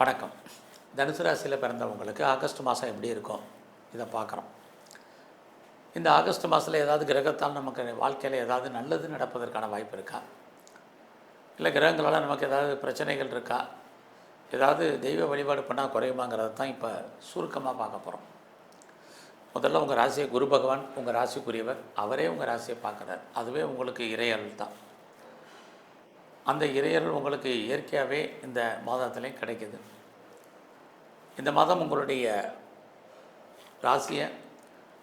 வணக்கம் தனுசு ராசியில் பிறந்தவங்களுக்கு ஆகஸ்ட் மாதம் எப்படி இருக்கும்? இதை பார்க்குறோம். இந்த ஆகஸ்ட் மாதத்தில் ஏதாவது கிரகத்தால் நமக்கு வாழ்க்கையில் ஏதாவது நல்லது நடப்பதற்கான வாய்ப்பு இருக்கா? இல்லை கிரகங்களால் நமக்கு ஏதாவது பிரச்சனைகள் இருக்கா? ஏதாவது தெய்வ வழிபாடு பண்ணால் குறையுமாங்கிறத தான் இப்போ சுருக்கமாக பார்க்க போகிறோம் முதல்ல உங்கள் ராசியை குரு பகவான் உங்கள் ராசிக்குரியவர் அவரே உங்கள் ராசியை பார்க்குறார். அதுவே உங்களுக்கு இறையல் தான். அந்த இறையர்கள் உங்களுக்கு இயற்கையாகவே இந்த மாதத்துலேயும் கிடைக்குது. இந்த மாதம் உங்களுடைய ராசியை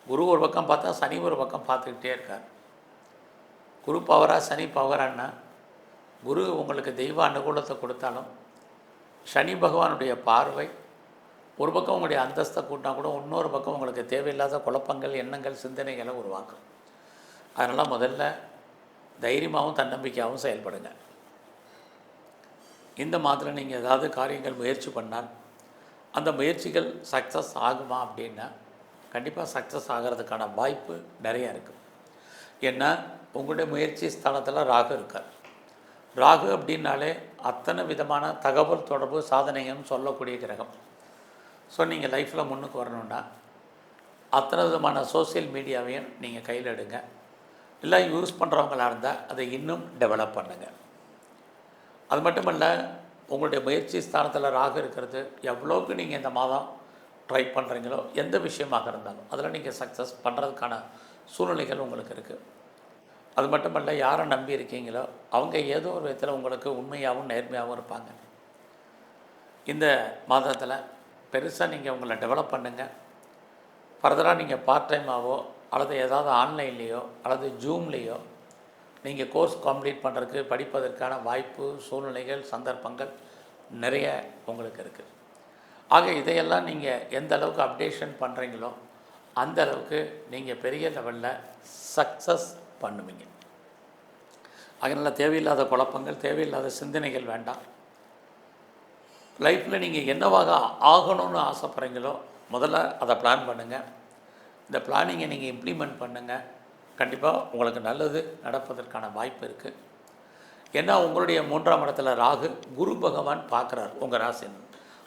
குரு ஒரு பக்கம் பார்த்தா சனி ஒரு பக்கம் பார்த்துக்கிட்டே இருக்கார். குரு பவரா சனி பவரான்னா குரு உங்களுக்கு தெய்வ அனுகூலத்தை கொடுத்தாலும் சனி பகவானுடைய பார்வை ஒரு பக்கம் உங்களுடைய அந்தஸ்தை கூட்டினா கூட இன்னொரு பக்கம் உங்களுக்கு தேவையில்லாத குழப்பங்கள் எண்ணங்கள் சிந்தனைகளை உருவாக்கும். அதனால் முதல்ல தைரியமாகவும் தன்னம்பிக்கையாகவும் செயல்படுங்க. இந்த மாதிரி நீங்கள் ஏதாவது காரியங்கள் முயற்சி பண்ணால் அந்த முயற்சிகள் சக்ஸஸ் ஆகுமா அப்படின்னா கண்டிப்பாக சக்ஸஸ் ஆகிறதுக்கான வாய்ப்பு நிறையா இருக்குது ஏன்னா உங்களுடைய முயற்சி ஸ்தானத்தில் ராகு இருக்கார். ராகு அப்படின்னாலே அத்தனை விதமான தகவல் தொடர்பு சாதனையும் சொல்லக்கூடிய கிரகம். ஸோ நீங்கள் லைஃப்பில் முன்னுக்கு வரணுன்னா அத்தனை விதமான சோஷியல் மீடியாவையும் நீங்கள் கையில் எடுங்க. இல்லை யூஸ் பண்ணுறவங்களா இருந்தால் அதை இன்னும் டெவலப் பண்ணுங்கள் அது மட்டும் இல்லை உங்களுடைய முயற்சி ஸ்தானத்தில் ராகு இருக்கிறது எவ்வளோக்கு நீங்கள் இந்த மாதம் ட்ரை பண்ணுறீங்களோ எந்த விஷயமாக இருந்தாலும் அதில் நீங்கள் சக்ஸஸ் பண்ணுறதுக்கான சூழ்நிலைகள் உங்களுக்கு இருக்குது அது மட்டும் இல்லை யாரை நம்பி இருக்கீங்களோ அவங்க ஏதோ ஒரு விதத்தில் உங்களுக்கு உண்மையாகவும் நேர்மையாகவும் இருப்பாங்க. இந்த மாதத்தில் பெருசாக நீங்கள் உங்களை டெவலப் பண்ணுங்கள் ஃபர்தராக நீங்கள் பார்ட் டைமாவோ அல்லது ஏதாவது ஆன்லைன்லேயோ அல்லது ஜூம்லேயோ நீங்கள் கோர்ஸ் கம்ப்ளீட் பண்ணுறதுக்கு படிப்பதற்கான வாய்ப்பு சூழ்நிலைகள் சந்தர்ப்பங்கள் நிறைய உங்களுக்கு இருக்குது ஆக இதையெல்லாம் நீங்கள் எந்த அளவுக்கு அப்டேஷன் பண்ணுறீங்களோ அந்த அளவுக்கு நீங்கள் பெரிய லெவலில் சக்ஸஸ் பண்ணுவீங்க. அதனால் தேவையில்லாத குழப்பங்கள் தேவையில்லாத சிந்தனைகள் வேண்டாம். லைஃப்பில் நீங்கள் என்னவாக ஆகணும்னு ஆசைப்பட்றீங்களோ முதல்ல அதை பிளான் பண்ணுங்கள் இந்த பிளானிங்கை நீங்கள் இம்ப்ளிமெண்ட் பண்ணுங்கள் கண்டிப்பாக உங்களுக்கு நல்லது நடப்பதற்கான வாய்ப்பு இருக்குது ஏன்னா உங்களுடைய மூன்றாம் இடத்துல ராகு குரு பகவான் பார்க்குறார் உங்கள் ராசின்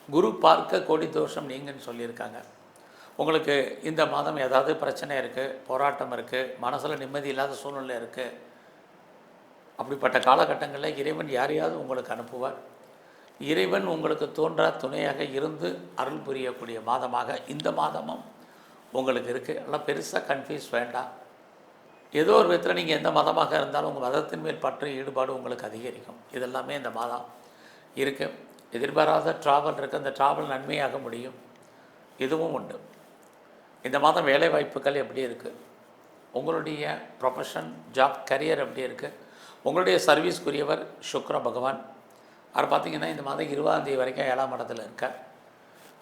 குரு பார்க்க கோடி தோஷம் நீங்கன்னு சொல்லியிருக்காங்க. உங்களுக்கு இந்த மாதம் ஏதாவது பிரச்சனை இருக்குது போராட்டம் இருக்குது மனசில் நிம்மதி இல்லாத சூழ்நிலை இருக்குது அப்படிப்பட்ட காலகட்டங்களில் இறைவன் யாரையாவது உங்களுக்கு அனுப்புவார். இறைவன் உங்களுக்கு தோன்றா துணையாக இருந்து அருள் புரியக்கூடிய மாதமாக இந்த மாதமும் உங்களுக்கு இருக்குது நல்லா பெருசாக கன்ஃபியூஸ் வேண்டாம். ஏதோ ஒரு விதத்தில் நீங்கள் எந்த மதமாக இருந்தாலும் உங்கள் மதத்தின் மேல் பற்று ஈடுபாடு உங்களுக்கு அதிகரிக்கும். இதெல்லாமே இந்த மாதம் இருக்குது எதிர்பாராத ட்ராவல் இருக்குது அந்த ட்ராவல் நன்மையாக முடியும். இதுவும் உண்டு. இந்த மாதம் வேலை வாய்ப்புகள் எப்படி இருக்குது உங்களுடைய ப்ரொஃபஷன் ஜாப் கரியர் எப்படி இருக்குது உங்களுடைய சர்வீஸ்க்குரியவர் சுக்ர பகவான். அவர் பார்த்திங்கன்னா இந்த மாதம் இருபதாந்தேதி வரைக்கும் ஏழாம் இடத்துல இருக்கார்.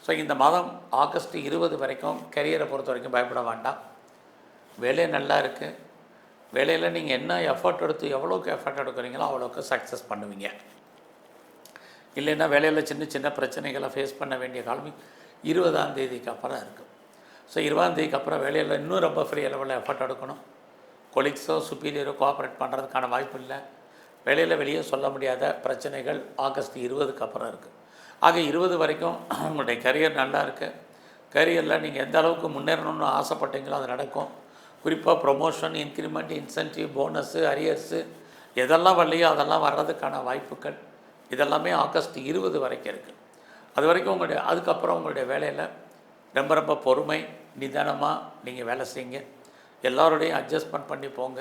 ஸோ இந்த மாதம் ஆகஸ்ட் இருபது வரைக்கும் கரியரை பொறுத்த வரைக்கும் பயப்பட வேண்டாம். வேலை நல்லா இருக்குது வேலையில் நீங்கள் என்ன எஃபர்ட் எடுத்து எவ்வளோக்கு எஃபர்ட் எடுக்கிறீங்களோ அவ்வளோக்கு சக்ஸஸ் பண்ணுவீங்க. இல்லைன்னா வேலையில் சின்ன சின்ன பிரச்சனைகளை ஃபேஸ் பண்ண வேண்டிய காலம் இருபதாம் தேதிக்கு அப்புறம் இருக்குது ஸோ இருபதாம் தேதிக்கு அப்புறம் வேலையில் இன்னும் ரொம்ப ஃப்ரீ லெவலில் எஃபர்ட் எடுக்கணும். கொலீக்ஸோ சுப்பீரியரோ கோஆப்ரேட் பண்ணுறதுக்கான வாய்ப்பு இல்லை. வேலையில் வெளியே சொல்ல முடியாத பிரச்சனைகள் ஆகஸ்ட் இருபதுக்கு அப்புறம் இருக்குது ஆக இருபது வரைக்கும் உங்களுடைய கரியர் நல்லா இருக்குது கரியரில் நீங்கள் எந்த அளவுக்கு முன்னேறணும்னு ஆசைப்பட்டீங்களோ அது நடக்கும். குறிப்பாக promotion increment incentive bonus arrears எதெல்லாம் வரலையோ அதெல்லாம் வர்றதுக்கான வாய்ப்புகள் இதெல்லாமே ஆகஸ்ட் இருபது வரைக்கும் இருக்குது அது வரைக்கும் உங்களுடைய அதுக்கப்புறம் உங்களுடைய வேலையில் ரொம்ப ரொம்ப பொறுமை நிதானமாக நீங்கள் வேலை செய்யுங்க. எல்லோருடையும் அட்ஜஸ்ட்மெண்ட் பண்ணி போங்க.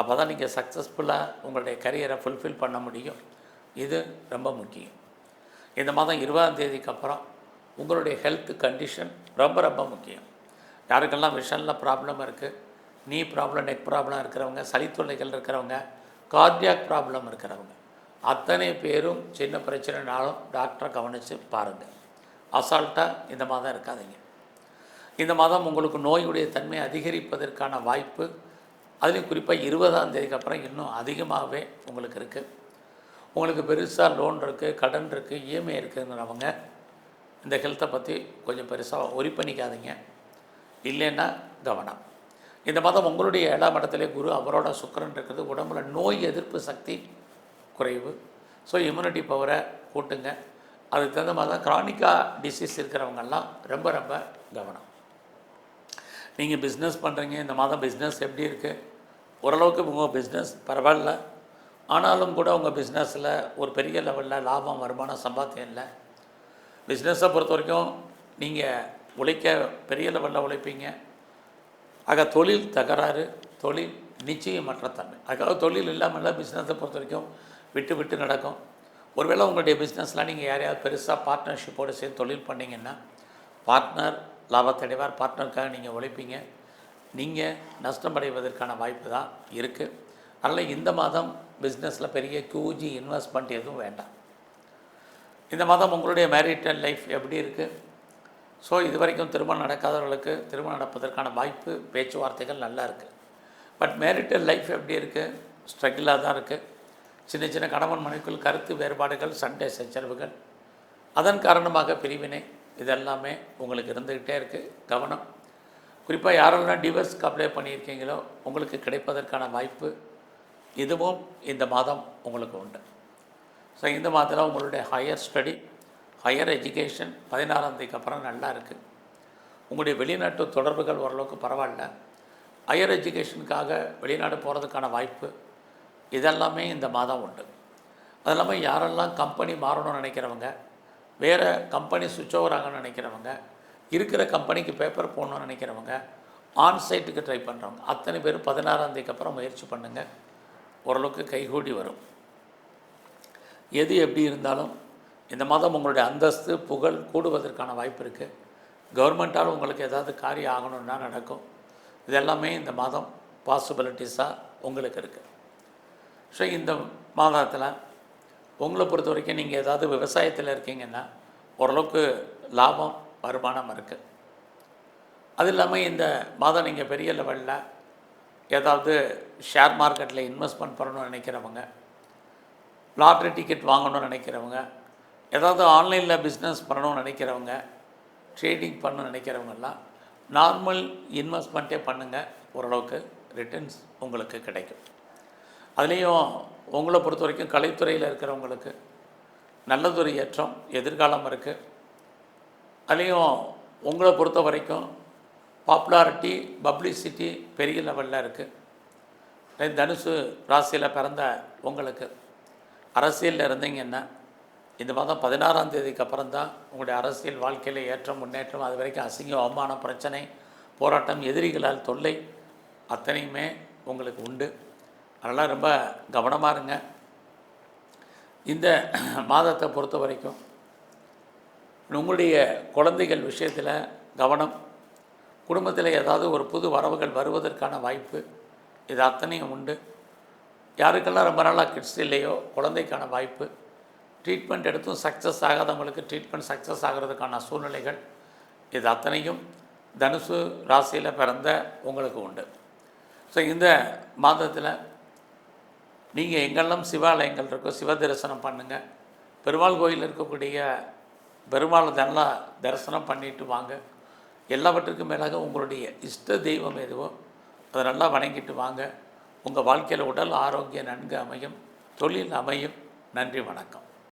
அப்போ தான் நீங்கள் சக்ஸஸ்ஃபுல்லாக உங்களுடைய கரியரை ஃபுல்ஃபில் பண்ண முடியும். இது ரொம்ப முக்கியம். இந்த மாதம் இருபதாம் தேதிக்கு அப்புறம் உங்களுடைய ஹெல்த் கண்டிஷன் ரொம்ப ரொம்ப முக்கியம். யாருக்கெல்லாம் விஷனில் ப்ராப்ளம் இருக்குது நீ ப்ராப்ளம் நெக் ப்ராப்ளம் இருக்கிறவங்க சளித்தொல்லைகள் இருக்கிறவங்க கார்டியாக் ப்ராப்ளம் இருக்கிறவங்க. அத்தனை பேரும் சின்ன பிரச்சனைனாலும் டாக்டரை கவனித்து பாருங்கள் அசால்ட்டாக இந்த மாதம் இருக்காதீங்க. இந்த மாதம் உங்களுக்கு நோயுடைய தன்மை அதிகரிப்பதற்கான வாய்ப்பு அதுலேயும் குறிப்பாக இருபதாம் தேதிக்கு அப்புறம் இன்னும் அதிகமாகவே உங்களுக்கு இருக்குது உங்களுக்கு பெருசாக லோன் இருக்குது கடன் இருக்குது இஎம்ஐ இருக்குங்கிறவங்க இந்த ஹெல்த்தை பற்றி கொஞ்சம் பெருசாக ஒரி பண்ணிக்காதீங்க. இல்லைன்னா கவனம். இந்த மாதம் உங்களுடைய ஏழாம் இடத்துல குரு அவரோட சுக்கரன் இருக்குது. உடம்புல நோய் எதிர்ப்பு சக்தி குறைவு. ஸோ இம்யூனிட்டி பவரை கூட்டுங்க. அதுக்கு தகுந்த மாதிரி தான் க்ரானிக்காக டிசீஸ் இருக்கிறவங்கெல்லாம் ரொம்ப ரொம்ப கவனம். நீங்கள் பிஸ்னஸ் பண்ணுறீங்க இந்த மாதம் பிஸ்னஸ் எப்படி இருக்குது ஓரளவுக்கு உங்கள் பிஸ்னஸ் பரவாயில்ல. ஆனாலும் கூட உங்கள் பிஸ்னஸில் ஒரு பெரிய லெவலில் லாபம் வருமானம் சம்பாத்தியம் இல்லை. பிஸ்னஸை பொறுத்த வரைக்கும் நீங்கள் உழைக்க பெரிய லெவலில் உழைப்பீங்க. ஆக தொழில் தகராறு தொழில் நிச்சயமற்ற தன்மை. அதுக்காக தொழில் இல்லாமல் பிஸ்னஸை பொறுத்த வரைக்கும் விட்டு விட்டு நடக்கும். ஒருவேளை உங்களுடைய பிஸ்னஸ்லாம் நீங்கள் யாரையாவது பெருசாக பார்ட்னர்ஷிப்போடு சேர்ந்து தொழில் பண்ணிங்கன்னா பார்ட்னர் லாபத்தடைவார் பார்ட்னருக்காக நீங்கள் உழைப்பீங்க. நீங்கள் நஷ்டமடைவதற்கான வாய்ப்பு தான் இருக்குது அதனால் இந்த மாதம் பிஸ்னஸில் பெரிய கியூஜி இன்வெஸ்ட்மெண்ட் எதுவும் வேண்டாம். இந்த மாதம் உங்களுடைய மேரிட்டல் லைஃப் எப்படி இருக்குது ஸோ இது வரைக்கும் திருமணம் நடக்காதவர்களுக்கு திருமணம் நடப்பதற்கான வாய்ப்பு பேச்சுவார்த்தைகள் நல்லா இருக்குது பட் மேரிட்டல் லைஃப் எப்படி இருக்குது ஸ்ட்ரகிளாக தான் இருக்குது சின்ன சின்ன கணவன் மனைக்குள் கருத்து வேறுபாடுகள் சண்டை சச்சரவுகள். அதன் காரணமாக பிரிவினை இதெல்லாமே உங்களுக்கு இருந்துக்கிட்டே இருக்குது கவனம். குறிப்பாக யாரெல்லாம் டிவர்ஸ்க்கு அப்ளை பண்ணியிருக்கீங்களோ உங்களுக்கு கிடைப்பதற்கான வாய்ப்பு இதுவும் இந்த மாதம் உங்களுக்கு உண்டு. ஸோ இந்த மாதத்தில் உங்களுடைய ஹையர் ஸ்டடி ஹையர் எஜுகேஷன் பதினாறாம் தேதிக்கு அப்புறம் நல்லா இருக்குது உங்களுடைய வெளிநாட்டு தொடர்புகள் ஓரளவுக்கு பரவாயில்ல. ஹையர் எஜுகேஷனுக்காக வெளிநாடு போகிறதுக்கான வாய்ப்பு இதெல்லாமே இந்த மாதம் உண்டு. அது இல்லாமல் யாரெல்லாம் கம்பெனி மாறணும்னு நினைக்கிறவங்க வேறு கம்பெனி சுவிட்ச் ஓவர் ஆகணும்னு நினைக்கிறவங்க இருக்கிற கம்பெனிக்கு பேப்பர் போடணும்னு நினைக்கிறவங்க ஆன் சைட்டுக்கு ட்ரை பண்ணுறவங்க அத்தனை பேர் பதினாறாம் தேதிக்கு அப்புறம் முயற்சி பண்ணுங்கள் ஓரளவுக்கு கைகூடி வரும். எது எப்படி இருந்தாலும் இந்த மாதம் உங்களுடைய அந்தஸ்து புகழ் கூடுவதற்கான வாய்ப்பு இருக்குது கவர்மெண்ட்டால் உங்களுக்கு ஏதாவது காரியம் ஆகணும்னா நடக்கும். இதெல்லாமே இந்த மாதம் பாசிபிலிட்டிஸாக உங்களுக்கு இருக்குது ஸோ இந்த மாதத்தில் உங்களை பொறுத்த வரைக்கும் நீங்கள் ஏதாவது விவசாயத்தில் இருக்கீங்கன்னா ஓரளவுக்கு லாபம் வருமானம் இருக்குது அது இல்லாமல் இந்த மாதம் நீங்கள் பெரிய லெவலில் ஏதாவது ஷேர் மார்க்கெட்டில் இன்வெஸ்ட்மெண்ட் பண்ணணும்னு நினைக்கிறவங்க லாட்ரி டிக்கெட் வாங்கணும்னு நினைக்கிறவங்க ஏதாவது ஆன்லைனில் பிஸ்னஸ் பண்ணணும்னு நினைக்கிறவங்க ட்ரேடிங் பண்ணணும்னு நினைக்கிறவங்கெல்லாம் நார்மல் இன்வெஸ்ட்மெண்ட்டே பண்ணுங்கள் ஓரளவுக்கு ரிட்டர்ன்ஸ் உங்களுக்கு கிடைக்கும். அதுலேயும் உங்களை பொறுத்த வரைக்கும் கலைத்துறையில் இருக்கிறவங்களுக்கு நல்லதொரு ஏற்றம் எதிர்காலம் இருக்குது அதுலேயும் உங்களை பொறுத்த வரைக்கும் பாப்புலாரிட்டி பப்ளிசிட்டி பெரிய லெவலில் இருக்குது தனுசு ராசியில் பிறந்த உங்களுக்கு அரசியலில் இருந்தீங்கன்னா இந்த மாதம் பதினாறாம் தேதிக்கு அப்புறம் தான் உங்களுடைய அரசியல் வாழ்க்கையில் ஏற்றம் முன்னேற்றம் அது வரைக்கும் அசிங்கம் அவமானம் பிரச்சனை போராட்டம் எதிரிகளால் தொல்லை அத்தனையுமே உங்களுக்கு உண்டு. அதெல்லாம் ரொம்ப கவனமாக இருங்க. இந்த மாதத்தை பொறுத்த வரைக்கும் உங்களுடைய குழந்தைகள் விஷயத்தில் கவனம் குடும்பத்தில் ஏதாவது ஒரு புது வரவுகள் வருவதற்கான வாய்ப்பு இது அத்தனையும் உண்டு. யாருக்கெல்லாம் ரொம்ப நாளாக கிட்ஸ் இல்லையோ குழந்தைக்கான வாய்ப்பு ட்ரீட்மெண்ட் எடுத்தும் சக்ஸஸ் ஆகாதவங்களுக்கு ட்ரீட்மெண்ட் சக்ஸஸ் ஆகிறதுக்கான சூழ்நிலைகள் இது அத்தனையும் தனுசு ராசியில் பிறந்த உங்களுக்கு உண்டு. ஸோ இந்த மாதத்தில் நீங்கள் எங்கெல்லாம் சிவாலயங்கள் இருக்கோ சிவ தரிசனம் பண்ணுங்கள் பெருமாள் கோயில் இருக்கக்கூடிய பெருமாளை நல்லா தரிசனம் பண்ணிட்டு வாங்க. எல்லாவற்றுக்கும் மேலாக உங்களுடைய இஷ்ட தெய்வம் எதுவோ அதை நல்லா வணங்கிட்டு வாங்க. உங்கள் வாழ்க்கையில் உடல் ஆரோக்கியம் நன்கு அமையும் தொழில் அமையும். நன்றி வணக்கம்.